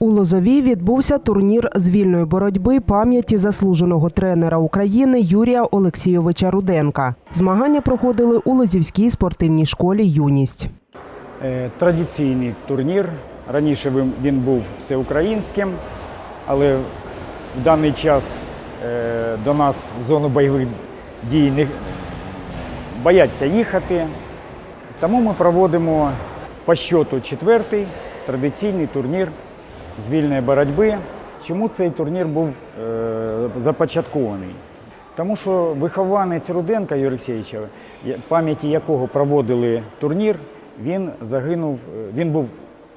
У Лозовій відбувся турнір з вільної боротьби пам'яті заслуженого тренера України Юрія Олексійовича Руденка. Змагання проходили у Лозівській спортивній школі Юність. Е, Традиційний турнір. Раніше він- він був всеукраїнським, але в даний час е, до нас в зону бойових дій не бояться їхати. Тому ми проводимо по щоту четвертий традиційний турнір з вільної боротьби. Чому цей турнір був е, започаткований? Тому що вихованець Руденка Юрія Олексійовича, пам'яті якого проводили турнір, він загинув, е, він був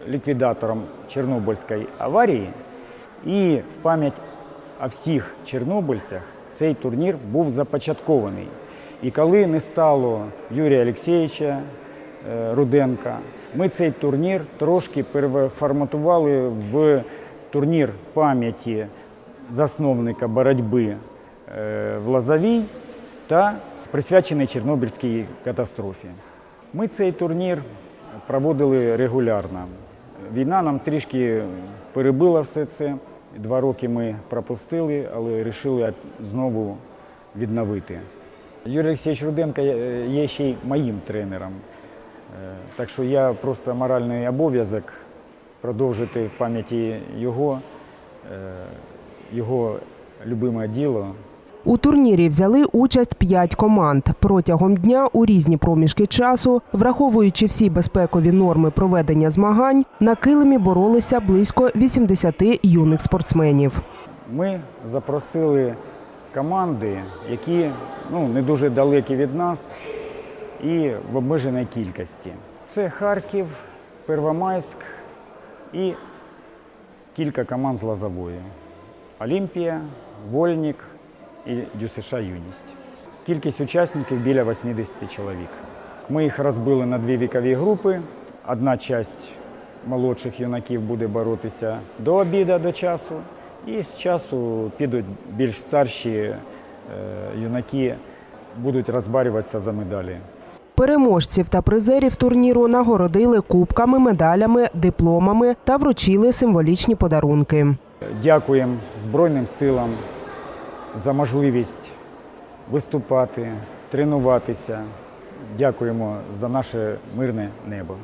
ліквідатором Чорнобильської аварії. І в пам'ять о всіх чорнобильцях цей турнір був започаткований. І коли не стало Юрія Олексійовича Руденка, ми цей турнір трошки переформатували в турнір пам'яті засновника боротьби е, в Лозовій та присвячений Чорнобильській катастрофі. Ми цей турнір проводили регулярно. Війна нам трішки перебила все це. Два роки ми пропустили, але вирішили знову відновити. Юрій Олексійович Руденко є ще й моїм тренером. Е, Так що я просто моральний обов'язок продовжити в пам'яті його, е, його любиме діло. У турнірі взяли участь п'ять команд. Протягом дня у різні проміжки часу, враховуючи всі безпекові норми проведення змагань, на килимі боролися близько 80 юних спортсменів. Ми запросили команди, які ну, не дуже далекі від нас і в обмеженій кількості. Це Харків, Первомайськ і кілька команд з Лозової. Олімпія, Вольник і ДЮСШ Юність. Кількість учасників біля 80 чоловік. Ми їх розбили на дві вікові групи. Одна часть молодших юнаків буде боротися до обіду, до часу, і з часу підуть більш старші е, юнаки, будуть розбарюватися за медалі. Переможців та призерів турніру нагородили кубками, медалями, дипломами та вручили символічні подарунки. Дякуємо Збройним силам за можливість виступати, тренуватися. Дякуємо за наше мирне небо.